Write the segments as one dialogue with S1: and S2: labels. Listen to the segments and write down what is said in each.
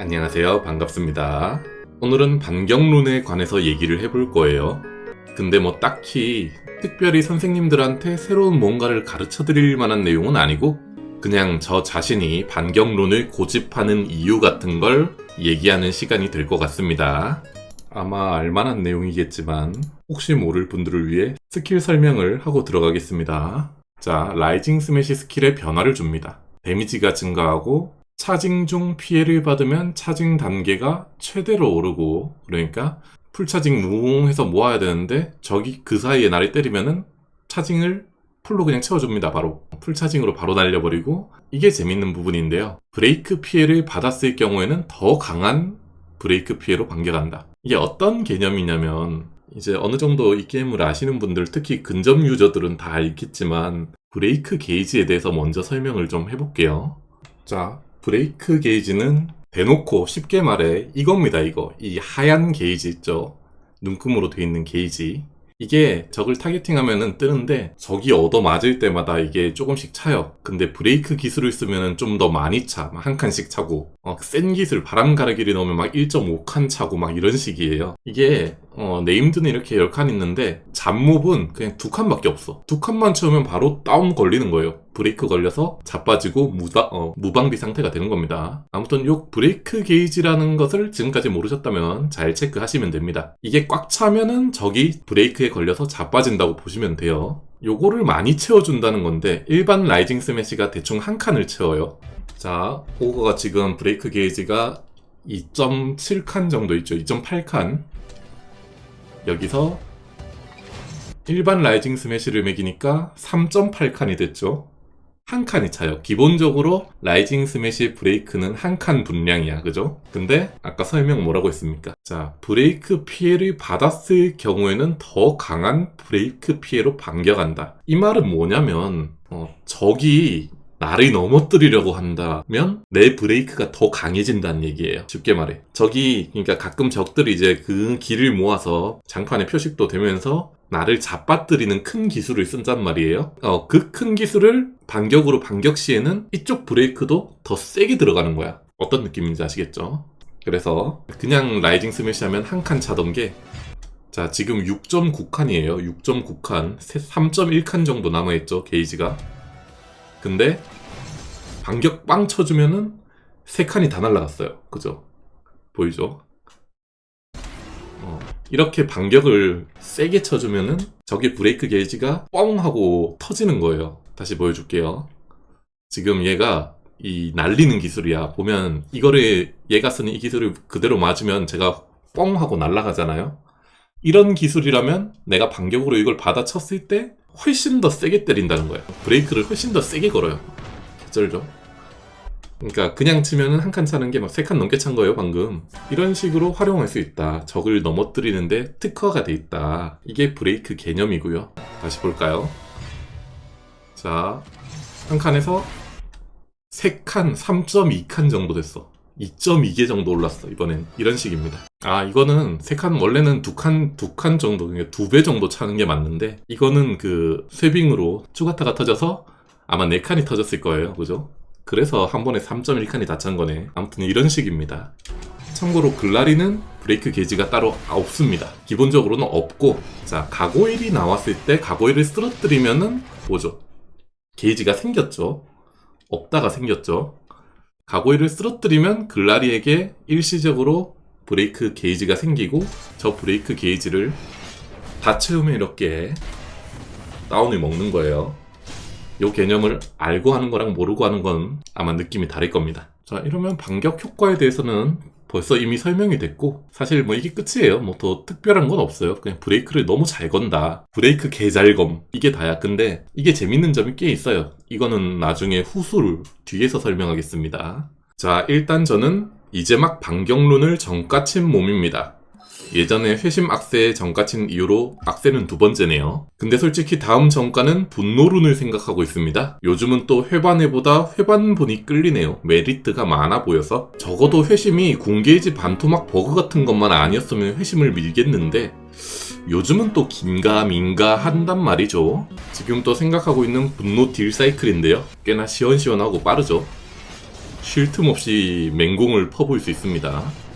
S1: 안녕하세요. 반갑습니다. 오늘은 반경론에 관해서 얘기를 해볼 거예요. 근데 뭐 딱히 특별히 선생님들한테 새로운 뭔가를 가르쳐 드릴 만한 내용은 아니고 그냥 저 자신이 반경론을 고집하는 이유 같은 걸 얘기하는 시간이 될 것 같습니다. 아마 알만한 내용이겠지만 혹시 모를 분들을 위해 스킬 설명을 하고 들어가겠습니다. 자, 라이징 스매시 스킬에 변화를 줍니다. 데미지가 증가하고 차징 중 피해를 받으면 차징 단계가 최대로 오르고 그러니까 풀차징 무웅해서 모아야 되는데 적이 그 사이에 나를 때리면은 차징을 풀로 그냥 채워줍니다 바로. 풀차징으로 바로 날려버리고 이게 재밌는 부분인데요. 브레이크 피해를 받았을 경우에는 더 강한 브레이크 피해로 반격한다. 이게 어떤 개념이냐면 이제 어느 정도 이 게임을 아시는 분들 특히 근접 유저들은 다 알겠지만 브레이크 게이지에 대해서 먼저 설명을 좀 해볼게요. 자 브레이크 게이지는 대놓고 쉽게 말해 이겁니다 이거. 이 하얀 게이지 있죠? 눈금으로 돼 있는 게이지. 이게 적을 타겟팅하면은 뜨는데 적이 얻어 맞을 때마다 이게 조금씩 차요. 근데 브레이크 기술을 쓰면은 좀 더 많이 차한 칸씩 차고. 어, 센 기술 바람 가르기를 넣으면 막 1.5칸 차고 막 이런 식이에요. 이게 어, 네임드는 이렇게 10칸 있는데 잡몹은 그냥 두 칸밖에 없어. 두 칸만 채우면 바로 다운 걸리는 거예요 브레이크 걸려서 자빠지고 무다, 어, 무방비 상태가 되는 겁니다. 아무튼 요 브레이크 게이지라는 것을 지금까지 모르셨다면 잘 체크하시면 됩니다. 이게 꽉 차면은 적이 브레이크에 걸려서 자빠진다고 보시면 돼요. 요거를 많이 채워준다는 건데 일반 라이징 스매시가 대충 한 칸을 채워요. 자, 오거가 지금 브레이크 게이지가 2.7칸 정도 있죠. 2.8칸. 여기서 일반 라이징 스매시를 매기니까 3.8칸이 됐죠. 한 칸이 차요. 기본적으로 라이징 스매시 브레이크는 한 칸 분량이야. 그죠? 근데 아까 설명 뭐라고 했습니까? 자, 브레이크 피해를 받았을 경우에는 더 강한 브레이크 피해로 반격한다. 이 말은 뭐냐면 어, 적이 나를 넘어뜨리려고 한다면 내 브레이크가 더 강해진다는 얘기예요. 쉽게 말해. 적이 그러니까 가끔 적들이 이제 그 길을 모아서 장판에 표식도 되면서 나를 잡아뜨리는 큰 기술을 쓴단 말이에요. 어, 그 큰 기술을 반격으로 반격 시에는 이쪽 브레이크도 더 세게 들어가는 거야. 어떤 느낌인지 아시겠죠? 그래서 그냥 라이징 스매시 하면 한 칸 차던 게 자, 지금 6.9칸이에요. 6.9칸. 3.1칸 정도 남아있죠, 게이지가. 근데 반격 빵 쳐주면은 세 칸이 다 날라갔어요. 그죠? 보이죠? 어, 이렇게 반격을 세게 쳐주면은 저기 브레이크 게이지가 뻥 하고 터지는 거예요. 다시 보여줄게요. 지금 얘가 이 날리는 기술이야. 보면 이거를 얘가 쓰는 이 기술을 그대로 맞으면 제가 뻥 하고 날아가잖아요. 이런 기술이라면 내가 반격으로 이걸 받아쳤을 때 훨씬 더 세게 때린다는 거예요. 브레이크를 훨씬 더 세게 걸어요. 개쩔죠? 그러니까 그냥 치면은 한 칸 차는 게 막 세 칸 넘게 찬 거예요 방금. 이런 식으로 활용할 수 있다. 적을 넘어뜨리는데 특화가 돼 있다. 이게 브레이크 개념이고요. 다시 볼까요? 자 한 칸에서 3칸 3.2칸 정도 됐어. 2.2개 정도 올랐어 이번엔. 이런 식입니다. 아 이거는 3칸 원래는 2칸 2칸 정도 그러니까 2배 정도 차는 게 맞는데 이거는 그 쇠빙으로 추가타가 터져서 아마 4칸이 터졌을 거예요. 그죠 그래서 한 번에 3.1칸이 다 찬 거네. 아무튼 이런 식입니다. 참고로 글라리는 브레이크 게이지가 따로 없습니다. 기본적으로는 없고, 자, 가고일이 나왔을 때 가고일을 쓰러뜨리면은 뭐죠? 게이지가 생겼죠. 없다가 생겼죠. 가고일을 쓰러뜨리면 글라리에게 일시적으로 브레이크 게이지가 생기고, 저 브레이크 게이지를 다 채우면 이렇게 다운을 먹는 거예요. 요 개념을 알고 하는 거랑 모르고 하는 건 아마 느낌이 다를 겁니다. 자, 이러면 반격 효과에 대해서는 벌써 이미 설명이 됐고, 사실 뭐 이게 끝이에요. 뭐 더 특별한 건 없어요. 그냥 브레이크를 너무 잘 건다. 브레이크 개잘검. 이게 다야. 근데 이게 재밌는 점이 꽤 있어요. 이거는 나중에 후술 뒤에서 설명하겠습니다. 자, 일단 저는 이제 막 반격론을 정가친 몸입니다. 예전에 회심 악세에 정가친 이후로 악세는 두 번째네요. 근데 솔직히 다음 정가는 분노룬을 생각하고 있습니다. 요즘은 또 회반회보다 회반분이 끌리네요. 메리트가 많아 보여서. 적어도 회심이 궁게이지 반토막 버그 같은 것만 아니었으면 회심을 밀겠는데 요즘은 또 긴가 민가 한단 말이죠. 지금 또 생각하고 있는 분노 딜 사이클인데요. 꽤나 시원시원하고 빠르죠. 쉴 틈 없이 맹공을 퍼부을 수 있습니다.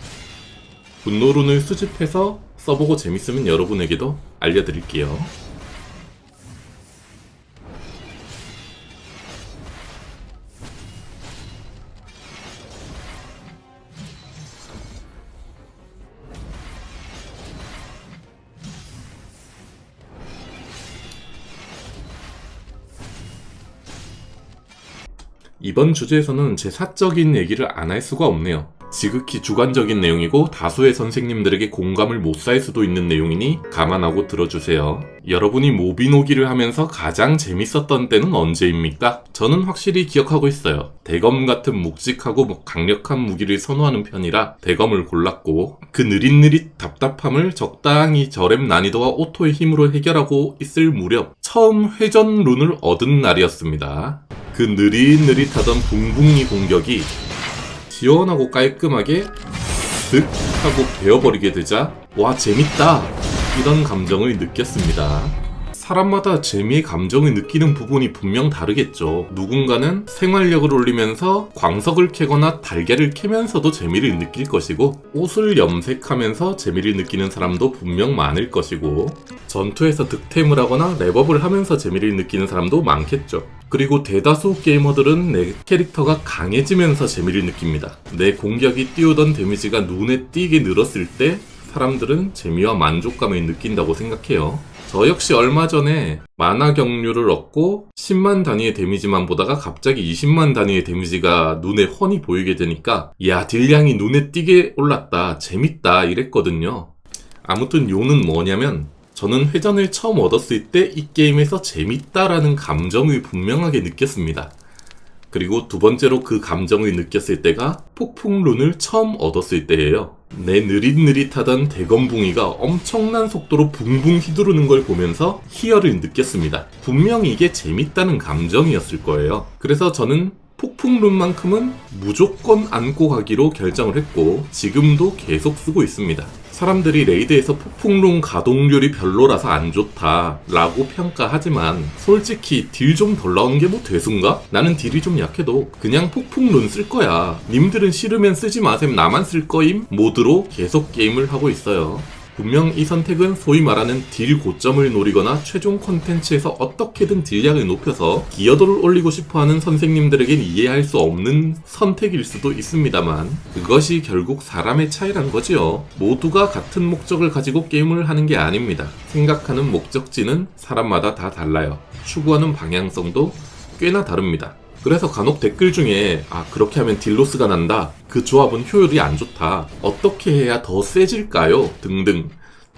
S1: 분노룬을 수집해서 써보고 재밌으면 여러분에게도 알려드릴게요. 이번 주제에서는 제 사적인 얘기를 안 할 수가 없네요. 지극히 주관적인 내용이고 다수의 선생님들에게 공감을 못 살 수도 있는 내용이니 감안하고 들어주세요. 여러분이 모비노기를 하면서 가장 재밌었던 때는 언제입니까? 저는 확실히 기억하고 있어요. 대검 같은 묵직하고 뭐 강력한 무기를 선호하는 편이라 대검을 골랐고 그 느릿느릿 답답함을 적당히 저렘 난이도와 오토의 힘으로 해결하고 있을 무렵 처음 회전 룬을 얻은 날이었습니다. 그 느릿느릿하던 붕붕이 공격이 시원하고 깔끔하게 득 하고 베어버리게 되자 와 재밌다 이런 감정을 느꼈습니다. 사람마다 재미의 감정을 느끼는 부분이 분명 다르겠죠. 누군가는 생활력을 올리면서 광석을 캐거나 달걀을 캐면서도 재미를 느낄 것이고 옷을 염색하면서 재미를 느끼는 사람도 분명 많을 것이고 전투에서 득템을 하거나 랩업을 하면서 재미를 느끼는 사람도 많겠죠. 그리고 대다수 게이머들은 내 캐릭터가 강해지면서 재미를 느낍니다. 내 공격이 띄우던 데미지가 눈에 띄게 늘었을 때 사람들은 재미와 만족감을 느낀다고 생각해요. 저 역시 얼마 전에 만화 경류를 얻고 10만 단위의 데미지만 보다가 갑자기 20만 단위의 데미지가 눈에 훤히 보이게 되니까 야 딜량이 눈에 띄게 올랐다 재밌다 이랬거든요. 아무튼 요는 뭐냐면 저는 회전을 처음 얻었을 때 이 게임에서 재밌다라는 감정을 분명하게 느꼈습니다. 그리고 두 번째로 그 감정을 느꼈을 때가 폭풍룬을 처음 얻었을 때예요. 내 느릿느릿하던 대검붕이가 엄청난 속도로 붕붕 휘두르는 걸 보면서 희열을 느꼈습니다. 분명히 이게 재밌다는 감정이었을 거예요. 그래서 저는 폭풍룬만큼은 무조건 안고 가기로 결정을 했고 지금도 계속 쓰고 있습니다. 사람들이 레이드에서 폭풍룬 가동률이 별로라서 안 좋다 라고 평가하지만 솔직히 딜 좀 덜 나오는 게 뭐 대수인가? 나는 딜이 좀 약해도 그냥 폭풍룬 쓸 거야 님들은 싫으면 쓰지 마셈 나만 쓸 거임 모드로 계속 게임을 하고 있어요 분명 이 선택은 소위 말하는 딜 고점을 노리거나 최종 콘텐츠에서 어떻게든 딜량을 높여서 기여도를 올리고 싶어하는 선생님들에겐 이해할 수 없는 선택일 수도 있습니다만 그것이 결국 사람의 차이란 거지요. 모두가 같은 목적을 가지고 게임을 하는 게 아닙니다. 생각하는 목적지는 사람마다 다 달라요. 추구하는 방향성도 꽤나 다릅니다. 그래서 간혹 댓글 중에 아 그렇게 하면 딜로스가 난다 그 조합은 효율이 안 좋다 어떻게 해야 더 세질까요 등등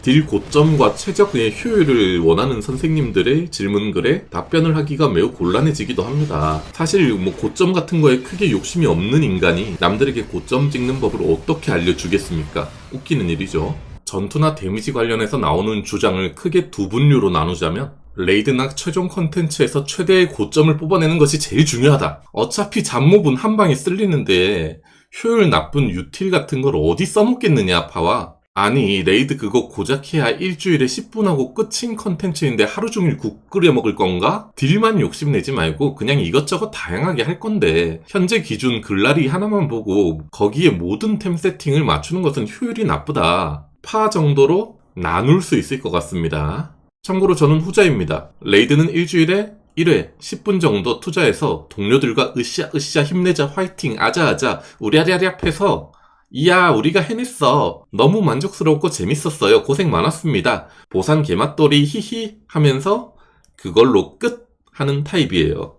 S1: 딜 고점과 최적의 효율을 원하는 선생님들의 질문글에 답변을 하기가 매우 곤란해지기도 합니다. 사실 뭐 고점 같은 거에 크게 욕심이 없는 인간이 남들에게 고점 찍는 법을 어떻게 알려주겠습니까? 웃기는 일이죠. 전투나 데미지 관련해서 나오는 주장을 크게 두 분류로 나누자면 레이드나 최종 컨텐츠에서 최대의 고점을 뽑아내는 것이 제일 중요하다. 어차피 잡몹은 한 방에 쓸리는데 효율 나쁜 유틸 같은 걸 어디 써먹겠느냐 파와 아니 레이드 그거 고작 해야 일주일에 10분 하고 끝인 컨텐츠인데 하루 종일 국 끓여 먹을 건가? 딜만 욕심내지 말고 그냥 이것저것 다양하게 할 건데 현재 기준 글라리 하나만 보고 거기에 모든 템 세팅을 맞추는 것은 효율이 나쁘다. 파 정도로 나눌 수 있을 것 같습니다. 참고로 저는 후자입니다. 레이드는 일주일에 1회 10분 정도 투자해서 동료들과 으쌰 으쌰 힘내자 화이팅 아자아자 우랴랴랴 해서 이야 우리가 해냈어. 너무 만족스럽고 재밌었어요. 고생 많았습니다. 보상 개맛돌이 히히 하면서 그걸로 끝 하는 타입이에요.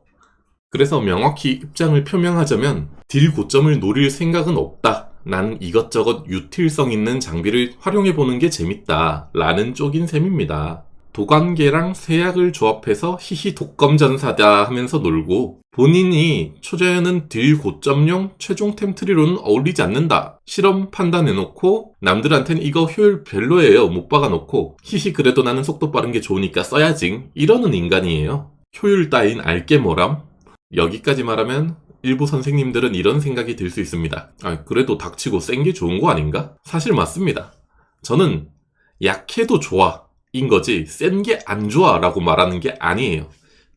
S1: 그래서 명확히 입장을 표명하자면 딜 고점을 노릴 생각은 없다. 난 이것저것 유틸성 있는 장비를 활용해보는 게 재밌다. 라는 쪽인 셈입니다 도관계랑 세약을 조합해서 히히 독검전사다 하면서 놀고 본인이 초자연은 딜 고점용 최종 템트리로는 어울리지 않는다. 실험 판단해놓고 남들한텐 이거 효율 별로예요. 못 박아놓고 히히 그래도 나는 속도 빠른 게 좋으니까 써야지. 이러는 인간이에요. 효율 따윈 알게 뭐람? 여기까지 말하면 일부 선생님들은 이런 생각이 들 수 있습니다. 아, 그래도 닥치고 센 게 좋은 거 아닌가? 사실 맞습니다. 저는 약해도 좋아. 인 거지 센 게 안 좋아라고 말하는 게 아니에요.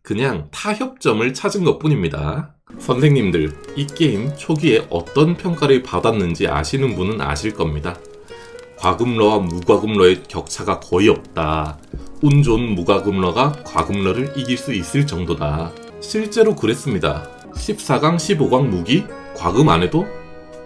S1: 그냥 타협점을 찾은 것 뿐입니다. 선생님들, 이 게임 초기에 어떤 평가를 받았는지 아시는 분은 아실 겁니다. 과금러와 무과금러의 격차가 거의 없다. 운 좋은 무과금러가 과금러를 이길 수 있을 정도다. 실제로 그랬습니다. 14강, 15강 무기, 과금 안 해도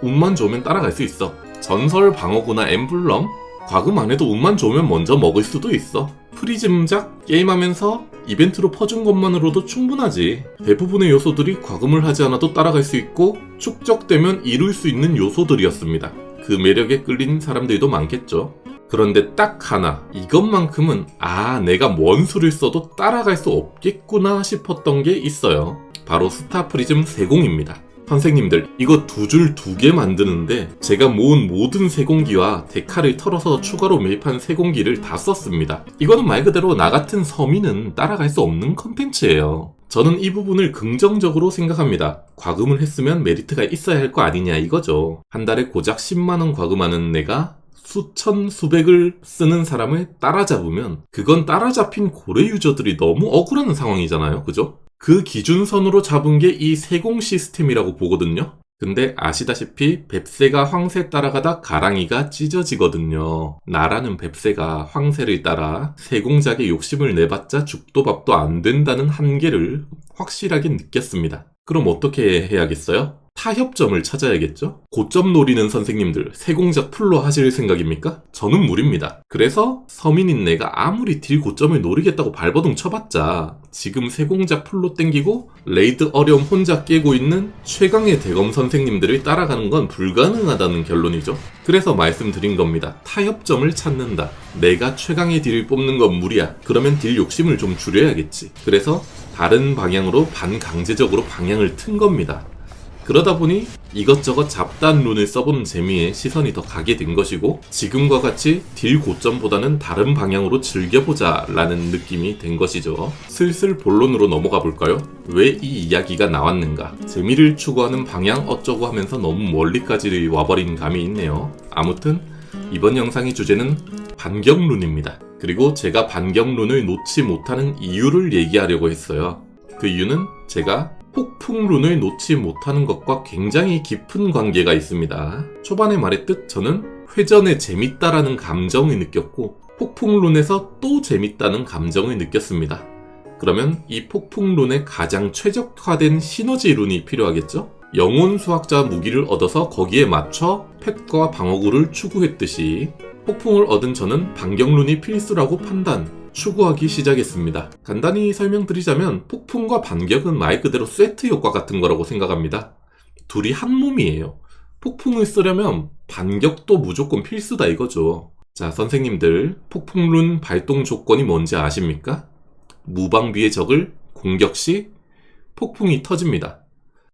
S1: 운만 좋으면 따라갈 수 있어. 전설 방어구나 엠블럼, 과금 안 해도 운만 좋으면 먼저 먹을 수도 있어. 프리즘작 게임하면서 이벤트로 퍼준 것만으로도 충분하지. 대부분의 요소들이 과금을 하지 않아도 따라갈 수 있고 축적되면 이룰 수 있는 요소들이었습니다. 그 매력에 끌린 사람들도 많겠죠. 그런데 딱 하나, 이것만큼은 아, 내가 뭔 수를 써도 따라갈 수 없겠구나 싶었던 게 있어요. 바로 스타 프리즘 세공입니다. 선생님들, 이거 두 줄 두 개 만드는데 제가 모은 모든 세공기와 데카를 털어서 추가로 매입한 세공기를 다 썼습니다. 이거는 말 그대로 나 같은 서민은 따라갈 수 없는 컨텐츠예요. 저는 이 부분을 긍정적으로 생각합니다. 과금을 했으면 메리트가 있어야 할 거 아니냐 이거죠. 한 달에 고작 10만원 과금하는 내가 수천, 수백을 쓰는 사람을 따라잡으면 그건 따라잡힌 고래 유저들이 너무 억울한 상황이잖아요. 그죠? 그 기준선으로 잡은 게 이 세공 시스템이라고 보거든요. 근데 아시다시피 뱁새가 황새 따라가다 가랑이가 찢어지거든요. 나라는 뱁새가 황새를 따라 세공작에 욕심을 내봤자 죽도 밥도 안 된다는 한계를 확실하게 느꼈습니다. 그럼 어떻게 해야겠어요? 타협점을 찾아야겠죠? 고점 노리는 선생님들 세공작 풀로 하실 생각입니까? 저는 무리입니다. 그래서 서민인 내가 아무리 딜 고점을 노리겠다고 발버둥 쳐봤자 지금 세공작 풀로 땡기고 레이드 어려움 혼자 깨고 있는 최강의 대검 선생님들을 따라가는 건 불가능하다는 결론이죠. 그래서 말씀드린 겁니다. 타협점을 찾는다. 내가 최강의 딜을 뽑는 건 무리야. 그러면 딜 욕심을 좀 줄여야겠지. 그래서 다른 방향으로 반강제적으로 방향을 튼 겁니다. 그러다 보니 이것저것 잡다한 룬을 써본 재미에 시선이 더 가게 된 것이고 지금과 같이 딜 고점보다는 다른 방향으로 즐겨보자 라는 느낌이 된 것이죠. 슬슬 본론으로 넘어가 볼까요? 왜 이 이야기가 나왔는가? 재미를 추구하는 방향 어쩌고 하면서 너무 멀리까지 와버린 감이 있네요. 아무튼 이번 영상의 주제는 반격룬입니다. 그리고 제가 반격룬을 놓지 못하는 이유를 얘기하려고 했어요. 그 이유는 제가 폭풍룬을 놓지 못하는 것과 굉장히 깊은 관계가 있습니다. 초반에 말했듯 저는 회전에 재밌다라는 감정을 느꼈고 폭풍룬에서 또 재밌다는 감정을 느꼈습니다. 그러면 이 폭풍룬에 가장 최적화된 시너지 룬이 필요하겠죠? 영혼 수학자 무기를 얻어서 거기에 맞춰 펫과 방어구를 추구했듯이 폭풍을 얻은 저는 반격룬이 필수라고 판단, 추구하기 시작했습니다. 간단히 설명드리자면 폭풍과 반격은 말 그대로 세트 효과 같은 거라고 생각합니다. 둘이 한 몸이에요. 폭풍을 쓰려면 반격도 무조건 필수다 이거죠. 자, 선생님들, 폭풍룬 발동 조건이 뭔지 아십니까? 무방비의 적을 공격 시 폭풍이 터집니다.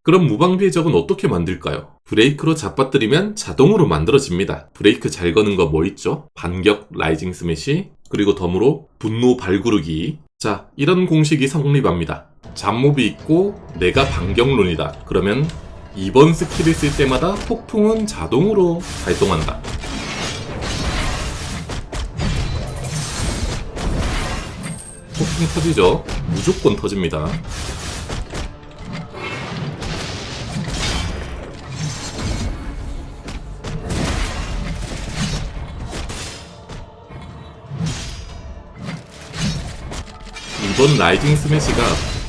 S1: 그럼 무방비의 적은 어떻게 만들까요? 브레이크로 잡아뜨리면 자동으로 만들어집니다. 브레이크 잘 거는 거 뭐 있죠? 반격 라이징 스매시, 그리고 덤으로 분노 발구르기. 자, 이런 공식이 성립합니다. 잡몹이 있고 내가 반격론이다. 그러면 2번 스킬을 쓸 때마다 폭풍은 자동으로 발동한다. 폭풍 터지죠? 무조건 터집니다. 이번 라이징 스매시가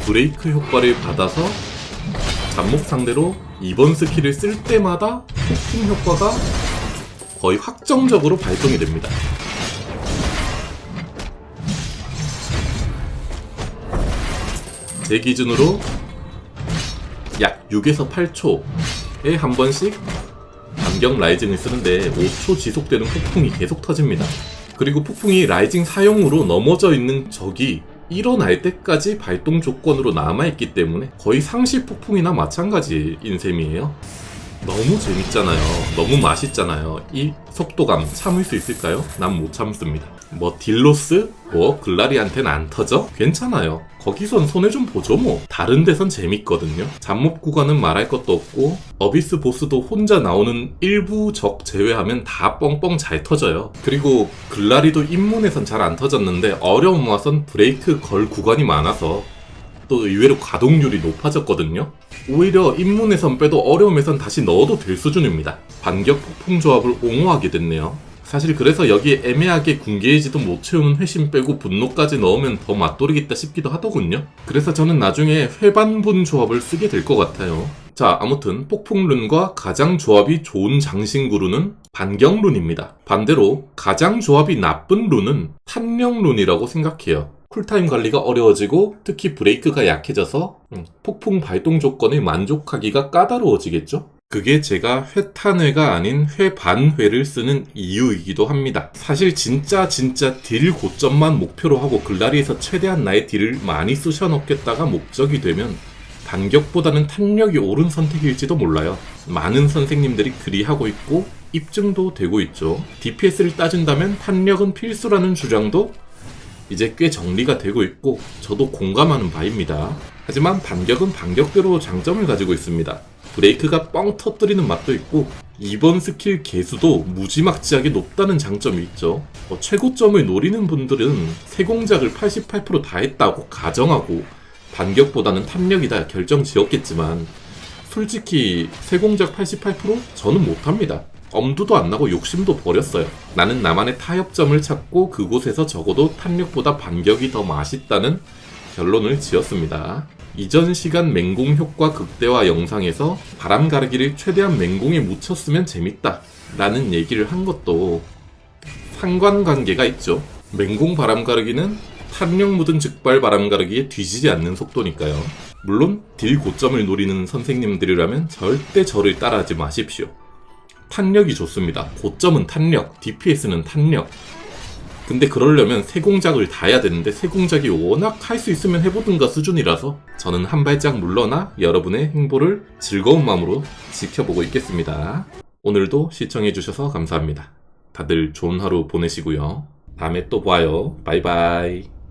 S1: 브레이크 효과를 받아서 잡목 상대로 이번 스킬을 쓸 때마다 폭풍 효과가 거의 확정적으로 발동이 됩니다. 제 기준으로 약 6에서 8초에 한 번씩 반경 라이징을 쓰는데 5초 지속되는 폭풍이 계속 터집니다. 그리고 폭풍이 라이징 사용으로 넘어져 있는 적이 일어날 때까지 발동 조건으로 남아있기 때문에 거의 상시 폭풍이나 마찬가지인 셈이에요. 너무 재밌잖아요. 너무 맛있잖아요. 이 속도감 참을 수 있을까요? 난 못 참습니다. 뭐 딜로스? 뭐 글라리한테는 안 터져? 괜찮아요. 거기선 손해 좀 보죠 뭐. 다른 데선 재밌거든요. 잡몹 구간은 말할 것도 없고 어비스 보스도 혼자 나오는 일부 적 제외하면 다 뻥뻥 잘 터져요. 그리고 글라리도 입문에선 잘 안 터졌는데 어려움 와선 브레이크 걸 구간이 많아서 또 의외로 가동률이 높아졌거든요. 오히려 입문에선 빼도 어려움에선 다시 넣어도 될 수준입니다. 반격 폭풍 조합을 옹호하게 됐네요. 사실 그래서 여기에 애매하게 군게이지도 못 채우는 회심 빼고 분노까지 넣으면 더 맛돌이겠다 싶기도 하더군요. 그래서 저는 나중에 회반분 조합을 쓰게 될 것 같아요. 자, 아무튼 폭풍룬과 가장 조합이 좋은 장신구루는 반경룬입니다. 반대로 가장 조합이 나쁜 룬은 탄력룬이라고 생각해요. 쿨타임 관리가 어려워지고 특히 브레이크가 약해져서 음, 폭풍 발동 조건에 만족하기가 까다로워지겠죠? 그게 제가 회탄회가 아닌 회반회를 쓰는 이유이기도 합니다. 사실 진짜 진짜 딜 고점만 목표로 하고 글라리에서 최대한 나의 딜을 많이 쑤셔 넣겠다가 목적이 되면 반격보다는 탄력이 옳은 선택일지도 몰라요. 많은 선생님들이 그리 하고 있고 입증도 되고 있죠. DPS를 따진다면 탄력은 필수라는 주장도 이제 꽤 정리가 되고 있고 저도 공감하는 바입니다. 하지만 반격은 반격대로 장점을 가지고 있습니다. 브레이크가 뻥 터뜨리는 맛도 있고 이번 스킬 개수도 무지막지하게 높다는 장점이 있죠. 어, 최고점을 노리는 분들은 세 공작을 88%다 했다고 가정하고 반격보다는 탐력이다 결정 지었겠지만 솔직히 세 공작 88% 저는 못합니다. 엄두도 안 나고 욕심도 버렸어요. 나는 나만의 타협점을 찾고 그곳에서 적어도 탄력보다 반격이 더 맛있다는 결론을 지었습니다. 이전 시간 맹공 효과 극대화 영상에서 바람 가르기를 최대한 맹공에 묻혔으면 재밌다 라는 얘기를 한 것도 상관관계가 있죠. 맹공 바람 가르기는 탄력 묻은 즉발 바람 가르기에 뒤지지 않는 속도니까요. 물론 딜 고점을 노리는 선생님들이라면 절대 저를 따라하지 마십시오. 탄력이 좋습니다. 고점은 탄력, DPS는 탄력. 근데 그러려면 세 공작을 다 해야 되는데 세 공작이 워낙 할 수 있으면 해보든가 수준이라서 저는 한 발짝 물러나 여러분의 행보를 즐거운 마음으로 지켜보고 있겠습니다. 오늘도 시청해주셔서 감사합니다. 다들 좋은 하루 보내시고요. 다음에 또 봐요. 바이바이.